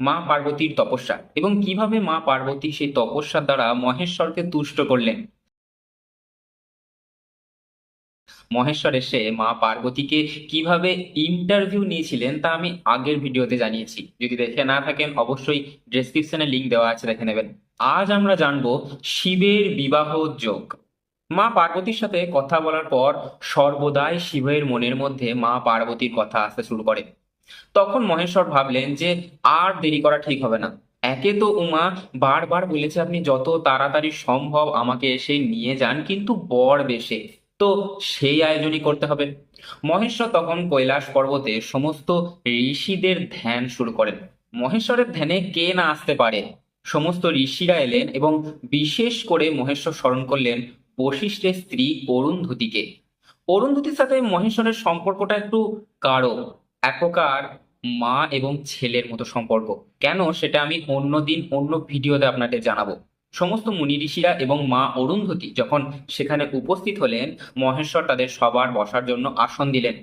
মা পার্বতীর তপস্যা এবং কীভাবে মা পার্বতী সেই তপস্যার দ্বারা মহেশ্বরকে তুষ্ট করলেন? মহেশ্বর এসে মা পার্বতীকে কীভাবে ইন্টারভিউ নিয়েছিলেন তা আমি আগের ভিডিওতে জানিয়েছি। যদি দেখে না থাকেন, অবশ্যই ডেসক্রিপশনে লিংক দেওয়া আছে, দেখে নেবেন। আজ আমরা জানব শিবের বিবাহ যোগ। মা পার্বতীর সাথে কথা বলার পর সর্বদাই শিবের মনের মধ্যে মা পার্বতীর কথা আসতে শুরু করে। তখন মহেশ্বর ভাবলেন যে আর দেরি করা ঠিক হবে না। একে তো উমা বারবার বলেছে আপনি যত তাড়াতাড়ি সম্ভব আমাকে এসে নিয়ে যান, কিন্তু বর বেশে। তো সেই আয়োজনই করতে হবে। মহেশ্বর তখন কৈলাস পর্বতে সমস্ত ঋষিদের ধ্যান শুরু করেন। মহেশ্বরের ধ্যানে কে না আসতে পারে? সমস্ত ঋষিরা এলেন এবং বিশেষ করে মহেশ্বর স্মরণ করলেন বশিষ্ঠের স্ত্রী অরুন্ধতিকে। অরুন্ধতির সাথে মহেশ্বরের সম্পর্কটা একটু গাঢ়। এক মা এবং ছেলের মতো সম্পর্ক। কেন? সেটা আমি অন্য দিন অন্য ভিডিওতে আপনাদের জানাব। সমস্ত মুনি ঋষিরা এবং মা অরুন্ধতী যখন সেখানে উপস্থিত হলেন, মহেশ্বর তাদের সবার বসার জন্য আসন দিলেন।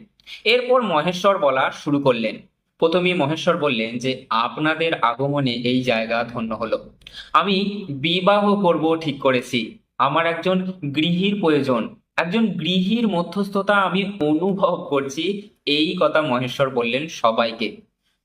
এরপর মহেশ্বর বলা শুরু করলেন। প্রথমে মহেশ্বর বললেন যে, আপনাদের আগমনে এই জায়গা ধন্য হলো। আমি বিবাহ করব ঠিক করেছি। আমার একজন গৃহীর প্রয়োজন। একজন গৃহীর মধ্যস্থতা আমি অনুভব করছি। এই কথা মহেশ্বর বললেন সবাইকে।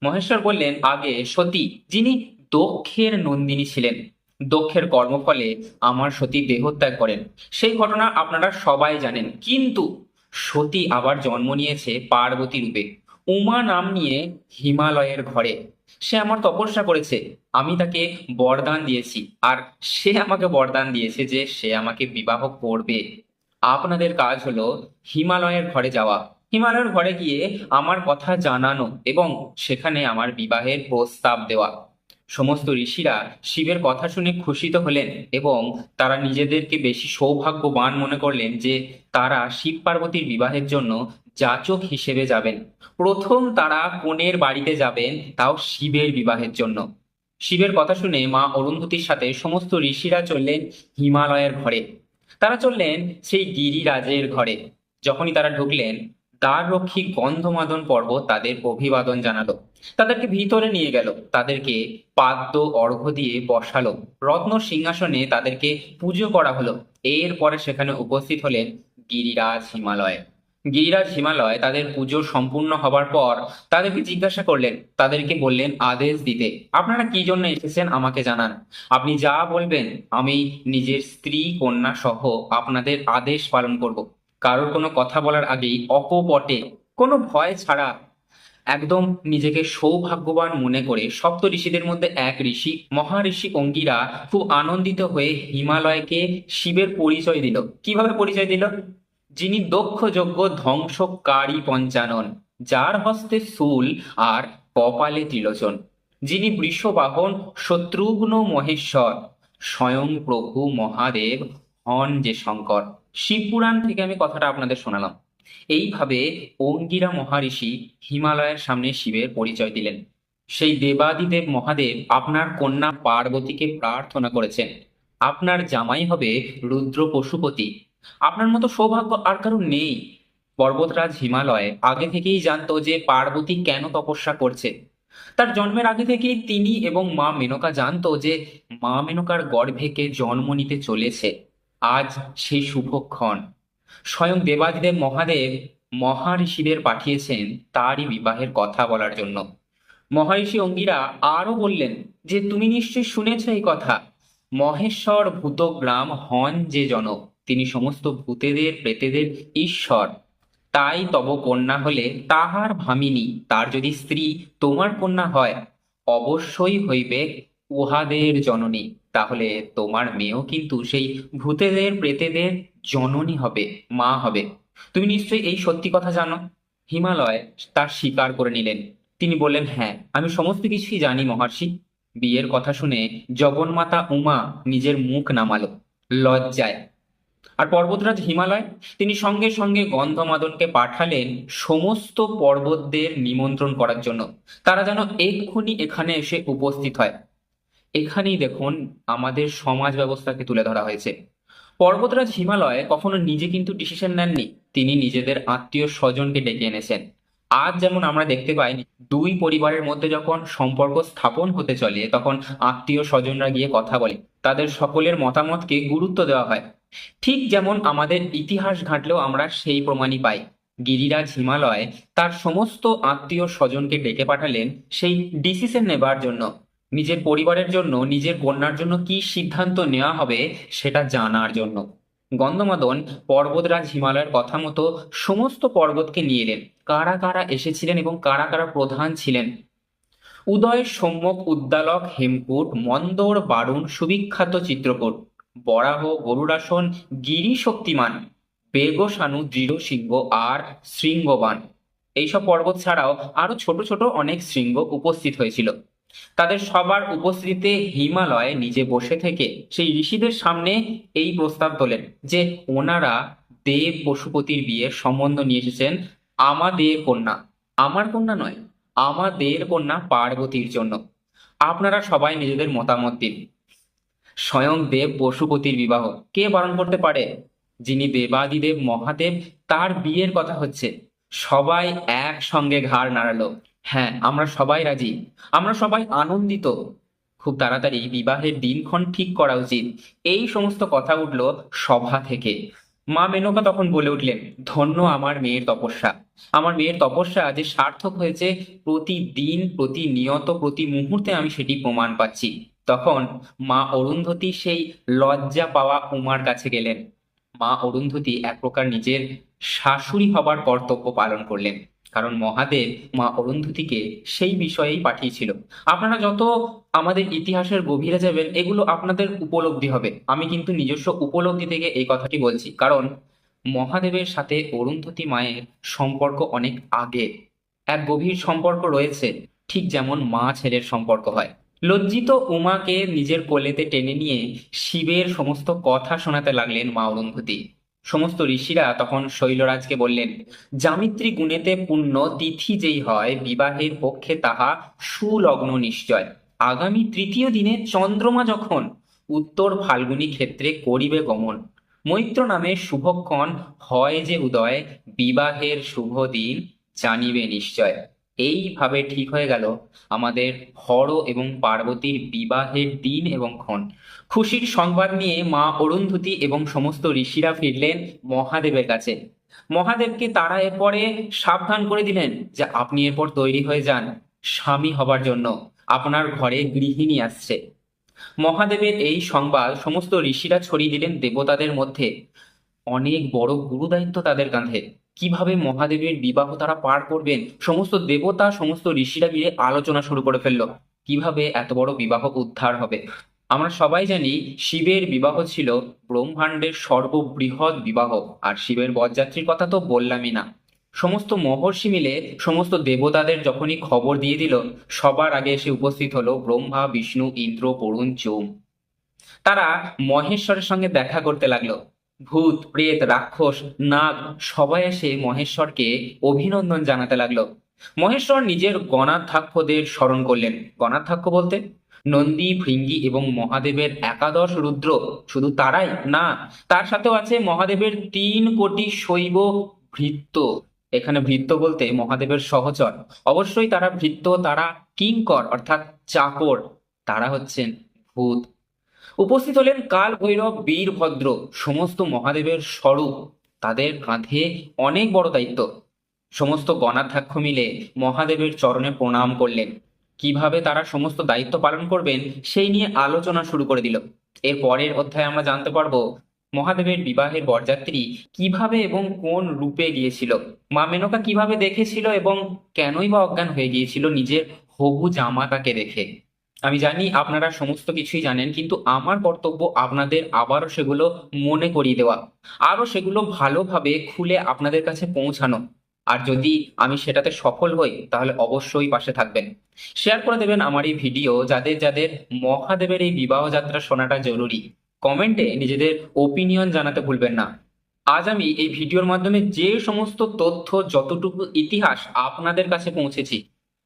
মহেশ্বর বললেন, আগে সতী, যিনি দক্ষের নন্দিনী ছিলেন, দক্ষের কর্মফলে আমার সতী দেহত্যাগ করেন। সেই ঘটনা আপনারা সবাই জানেন। কিন্তু সতী আবার জন্ম নিয়েছে পার্বতী রূপে। উমা নাম নিয়ে হিমালয়ের ঘরে। সে আমার তপস্যা করেছে। আমি তাকে বরদান দিয়েছি। আর সে আমাকে বরদান দিয়েছে যে সে আমাকে বিবাহ করবে। আপনাদের কাজ হলো হিমালয়ের ঘরে যাওয়া। হিমালয়ের ঘরে গিয়ে আমার কথা জানানো এবং সেখানে আমার বিবাহের প্রস্তাব দেওয়া। সমস্ত ঋষিরা শিবের কথা শুনে খুশিত হলেন এবং তারা নিজেদেরকে বেশি সৌভাগ্যবান মনে করলেন যে তারা শিব পার্বতীর বিবাহের জন্য যাচক হিসেবে যাবেন। প্রথম তারা কনের বাড়িতে যাবেন, তাও শিবের বিবাহের জন্য। শিবের কথা শুনে মা অরুন্ধতির সাথে সমস্ত ঋষিরা চললেন হিমালয়ের ঘরে। তারা চললেন সেই গিরিরাজের ঘরে। যখনই তারা ঢুকলেন, দ্বাররক্ষী গন্ধমাদন পর্ব তাদের অভিবাদন জানালো। তাদেরকে ভিতরে নিয়ে গেল, তাদেরকে পাদ্য অর্ঘ্য দিয়ে বসালো। রত্ন সিংহাসনে তাদেরকে পুজো করা হলো। এরপরে সেখানে উপস্থিত হলেন গিরিরাজ হিমালয়। গিরিরাজ হিমালয় তাদের পুজো সম্পূর্ণ হবার পর তাদেরকে জিজ্ঞাসা করলেন, তাদেরকে বললেন, আদেশ দিতে। আপনারা কি জন্য এসেছেন আমাকে জানান। আপনি যা বলবেন, আমি নিজের স্ত্রী, কন্যা সহ আপনাদের আদেশ পালন করব। কারোর কোনো কথা বলার আগেই অকপটে, কোনো ভয় ছাড়া একদম নিজেকে সৌভাগ্যবান মনে করে সপ্ত ঋষিদের মধ্যে এক ঋষি, মহাঋষি অঙ্গিরা খুব আনন্দিত হয়ে হিমালয়কে শিবের পরিচয় দিল। কীভাবে পরিচয় দিল? যিনি দক্ষ যজ্ঞ ধ্বংসকারী পঞ্চানন, যার হস্তে শূল আর কপালে ত্রিলোচন। যিনি বৃষবাহন শত্রুঘ্ন মহেশ্বর, স্বয়ং প্রভু মহাদেব হন যে শঙ্কর। শিবপুরাণ থেকে আমি কথাটা আপনাদের শোনালাম। এইভাবে অঙ্গিরা মহারিষি হিমালয়ের সামনে শিবের পরিচয় দিলেন। সেই দেবাদিদেব মহাদেব আপনার কন্যা পার্বতীকে প্রার্থনা করেছেন। আপনার জামাই হবে রুদ্র পশুপতি। আপনার মতো সৌভাগ্য আর কারও নেই। পর্বতরাজ হিমালয় আগে থেকেই জানতো যে পার্বতী কেন তপস্যা করছে। তার জন্মের আগে থেকেই তিনি এবং মা মেনকা জানতো যে মা মেনকার গর্ভে কে জন্ম নিতে চলেছে। আজ সেই শুভক্ষণ। স্বয়ং দেবাদিদেব মহাদেব মহাঋষিদের পাঠিয়েছেন তারই বিবাহের কথা বলার জন্য। মহারিষি অঙ্গিরা আরও বললেন যে, তুমি নিশ্চয়ই শুনেছ এই কথা। মহেশ্বর ভূতগ্রাম হন যে জনক। তিনি সমস্ত ভূতেদের, প্রেতেদের ঈশ্বর। তাই তব কন্যা হলে তাহার ভামিনী, তার যদি স্ত্রী তোমার কন্যা হয়, অবশ্যই হইবে উহাদের জননী। তাহলে তোমার মেয়েও কিন্তু সেই ভূতেদের, প্রেতেদের জননী হবে, মা হবে। তুমি নিশ্চয়ই এই সত্যি কথা জানো? হিমালয় তার স্বীকার করে নিলেন। তিনি বললেন হ্যাঁ আমি সমস্ত কিছুই জানি মহর্ষি। বিয়ের কথা শুনে জগন্মাতা উমা নিজের মুখ নামালো, লজ্জায়। আর পর্বতরাজ হিমালয়, তিনি সঙ্গে সঙ্গে গন্ধমাদনকে পাঠালেন সমস্ত পর্বতদের নিমন্ত্রণ করার জন্য। তারা যেন এক্ষুনি এখানে এসে উপস্থিত হয়। এখানেই দেখুন, আমাদের সমাজ ব্যবস্থাকে তুলে ধরা হয়েছে। পর্বতরাজ হিমালয় কখনো নিজে কিন্তু ডিসিশন নেননি, তিনি নিজেদের আত্মীয় স্বজনকে ডেকে এনেছেন। আজ যেমন আমরা দেখতে পাই, দুই পরিবারের মধ্যে যখন সম্পর্ক স্থাপন হতে চলে, তখন আত্মীয় স্বজনরা গিয়ে কথা বলে, তাদের সকলের মতামতকে গুরুত্ব দেওয়া হয়। ঠিক যেমন আমাদের ইতিহাস ঘাঁটলেও আমরা সেই প্রমাণই পাই। গিরিরাজ হিমালয় তার সমস্ত আত্মীয় স্বজনকে ডেকে পাঠালেন সেই ডিসিশন নেবার জন্য। নিজের পরিবারের জন্য, নিজের কন্যার জন্য কি সিদ্ধান্ত নেওয়া হবে সেটা জানার জন্য। গন্ধমাদন পর্বতরাজ হিমালয়ের কথা মতো সমস্ত পর্বতকে নিয়ে এলেন। কারা কারা এসেছিলেন এবং কারা কারা প্রধান ছিলেন? উদয় সম্যক উদ্দালক হেমকূট, মন্দর বারুণ সুবিখ্যাত চিত্রকূট। বরাহ গরুড়াসন গিরি শক্তিমান বেগসানু দৃঢ় সিংহ আর শৃঙ্গবান। এইসব পর্বত ছাড়াও আরও ছোট ছোট অনেক শৃঙ্গ উপস্থিত হয়েছিল। তাদের সবার উপস্থিতিতে হিমালয়ে নিজে বসে থেকে সেই ঋষিদের সামনে এই প্রস্তাব তোলেন যে ওনারা দেব পশুপতির বিয়ে সম্বন্ধ নিয়ে এসেছেন আমাদের কন্যা। আমার কন্যা নয়, আমাদের কন্যা পার্বতীর জন্য। আপনারা সবাই নিজেদের মতামত দিন। স্বয়ং দেব পশুপতির বিবাহ। কে বারণ করতে পারে? যিনি দেবাদিদেব, মহাদেব, তার বিয়ের কথা হচ্ছে। সবাই একসঙ্গে ঘাড় নাড়ালো। হ্যাঁ আমরা সবাই রাজি। আমরা সবাই আনন্দিত। খুব তাড়াতাড়ি বিবাহের দিনক্ষণ ঠিক করা উচিত। এই সমস্ত কথা উঠল সভা থেকে। মা মেনকা তখন বলে উঠলেন, ধন্য আমার মেয়ের তপস্যা। আমার মেয়ের তপস্যা যে সার্থক হয়েছে, প্রতিদিন, প্রতিনিয়ত প্রতি মুহূর্তে আমি সেটি প্রমাণ পাচ্ছি। তখন মা অরুন্ধতী সেই লজ্জা পাওয়া উমার কাছে গেলেন। মা অরুন্ধতী এক প্রকার নিজের শাশুড়ি হবার কর্তব্য পালন করলেন। কারণ মহাদেব মা অরুন্ধতীকে সেই বিষয়েই পাঠিয়েছিল। আপনারা যত আমাদের ইতিহাসের গভীরে যাবেন, এগুলো আপনাদের উপলব্ধি হবে। আমি কিন্তু নিজস্ব উপলব্ধি থেকে এই কথাটি বলছি। কারণ মহাদেবের সাথে অরুন্ধতী মায়ের সম্পর্ক অনেক আগে। এক গভীর সম্পর্ক রয়েছে, ঠিক যেমন মা ছেলের সম্পর্ক হয়। লজ্জিত উমাকে নিজের কোলেতে টেনে নিয়ে শিবের সমস্ত কথা শোনাতে লাগলেন মা অরুন্ধতী। সমস্ত ঋষিরা তখন শৈলরাজকে বললেন জামিত্রী গুণেতে পূর্ণ তিথি যেই হয়, বিবাহের পক্ষে তাহা সুলগ্ন নিশ্চয়। আগামী তৃতীয় দিনে চন্দ্রমা যখন, উত্তর ফাল্গুনী ক্ষেত্রে করিবে গমন। মৈত্র নামে শুভক্ষণ হয় যে উদয়, বিবাহের শুভ দিন জানিবে নিশ্চয়। এইভাবে ঠিক হয়ে গেল আমাদের হর এবং পার্বতীর বিবাহের দিন এবং ক্ষণ। খুশির সংবাদ নিয়ে মা অরুন্ধতী এবং সমস্ত ঋষিরা ফিরলেন মহাদেবের কাছে। মহাদেবকে তারা এরপরে সাবধান করে দিলেন যে আপনি এরপর তৈরি হয়ে যান স্বামী হবার জন্য। আপনার ঘরে গৃহিণী আসছে। মহাদেবের এই সংবাদ সমস্ত ঋষিরা ছড়িয়ে দিলেন দেবতাদের মধ্যে। অনেক বড় গুরুদায়িত্ব তাদের কাঁধে। কীভাবে মহাদেবের বিবাহ তারা পার করবেন সমস্ত দেবতা সমস্ত ঋষিরা মিলে আলোচনা শুরু করে ফেলল। কীভাবে এত বড় বিবাহ উদ্ধার হবে? আমরা সবাই জানি শিবের বিবাহ ছিল ব্রহ্মাণ্ডের সর্ববৃহৎ বিবাহ আর শিবের বরযাত্রীর কথা তো বললামই না। সমস্ত মহর্ষি মিলে সমস্ত দেবতাদের যখনই খবর দিয়ে দিল সবার আগে এসে উপস্থিত হলো ব্রহ্মা বিষ্ণু ইন্দ্র বরুণ চৌম তারা মহেশ্বরের সঙ্গে দেখা করতে লাগল। ভূত, প্রেত, রাক্ষস, নাগ, সবাই এসে মহেশ্বরকে অভিনন্দন জানাতে লাগল। মহেশ্বর নিজের গণাধ্যাক্ষদের স্মরণ করলেন। গণাধ্যাক্ষ বলতে, নন্দী, ভৃঙ্গি এবং মহাদেবের একাদশ রুদ্র, শুধু তারাই? না, তার সাথেও আছে মহাদেবের তিন কোটি শৈব ভৃত্য। এখানে ভৃত্য বলতে মহাদেবের সহচর। অবশ্যই তারা ভৃত্য, তারা কিঙ্কর, অর্থাৎ চাকর। তারা হচ্ছেন ভূত। উপস্থিত হলেন কাল ভৈরব বীরভদ্র সমস্ত মহাদেবের স্বরূপ। তাদের কাঁধে অনেক বড় দায়িত্ব। সমস্ত গণাধ্যক্ষ মিলে মহাদেবের চরণে প্রণাম করলেন। কীভাবে তারা সমস্ত দায়িত্ব পালন করবেন, সেই নিয়ে আলোচনা শুরু করে দিল। এর পরের অধ্যায়ে আমরা জানতে পারব মহাদেবের বিবাহের বরযাত্রী কীভাবে এবং কোন রূপে গিয়েছিল। মা মেনকা কীভাবে দেখেছিল এবং কেনই বা অজ্ঞান হয়ে গিয়েছিল নিজের হবু জামাতাকে দেখে। আমি জানি আপনারা সমস্ত কিছুই জানেন, কিন্তু আমার কর্তব্য আপনাদের আবারও সেগুলো মনে করিয়ে দেওয়া। আরও সেগুলো ভালোভাবে খুলে আপনাদের কাছে পৌঁছানো। আর যদি আমি সেটাতে সফল হই, তাহলে অবশ্যই পাশে থাকবেন। শেয়ার করে দেবেন আমার এই ভিডিও, যাদের যাদের মহাদেবের এই বিবাহ যাত্রা শোনাটা জরুরি। কমেন্টে নিজেদের ওপিনিয়ন জানাতে ভুলবেন না। আজ আমি এই ভিডিওর মাধ্যমে যে সমস্ত তথ্য, যতটুকু ইতিহাস আপনাদের কাছে পৌঁছেছি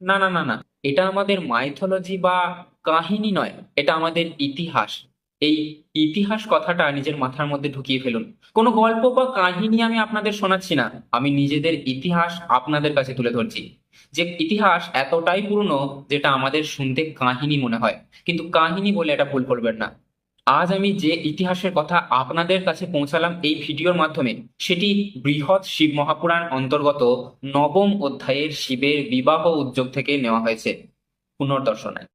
না না না না। এটা আমাদের মাইথোলজি বা কাহিনী নয়, এটা আমাদের ইতিহাস। এই ইতিহাস কথাটা নিজের মাথার মধ্যে ঢুকিয়ে ফেলুন। কোনো গল্প বা কাহিনী আমি আপনাদের শোনাচ্ছি না, আমি নিজেদের ইতিহাস আপনাদের কাছে তুলে ধরছি। যে ইতিহাস এতটাই পুরনো, যেটা আমাদের শুনতে কাহিনী মনে হয়। কিন্তু কাহিনী বলে এটা ভুল করবেন না। আজ আমি যে ইতিহাসের কথা আপনাদের কাছে পৌঁছালাম এই ভিডিওর মাধ্যমে, সেটি বৃহৎ শিব মহাপুরাণ অন্তর্গত নবম অধ্যায়ের শিবের বিবাহ উদ্যোগ থেকে নেওয়া হয়েছে, পুনর্দর্শনায়।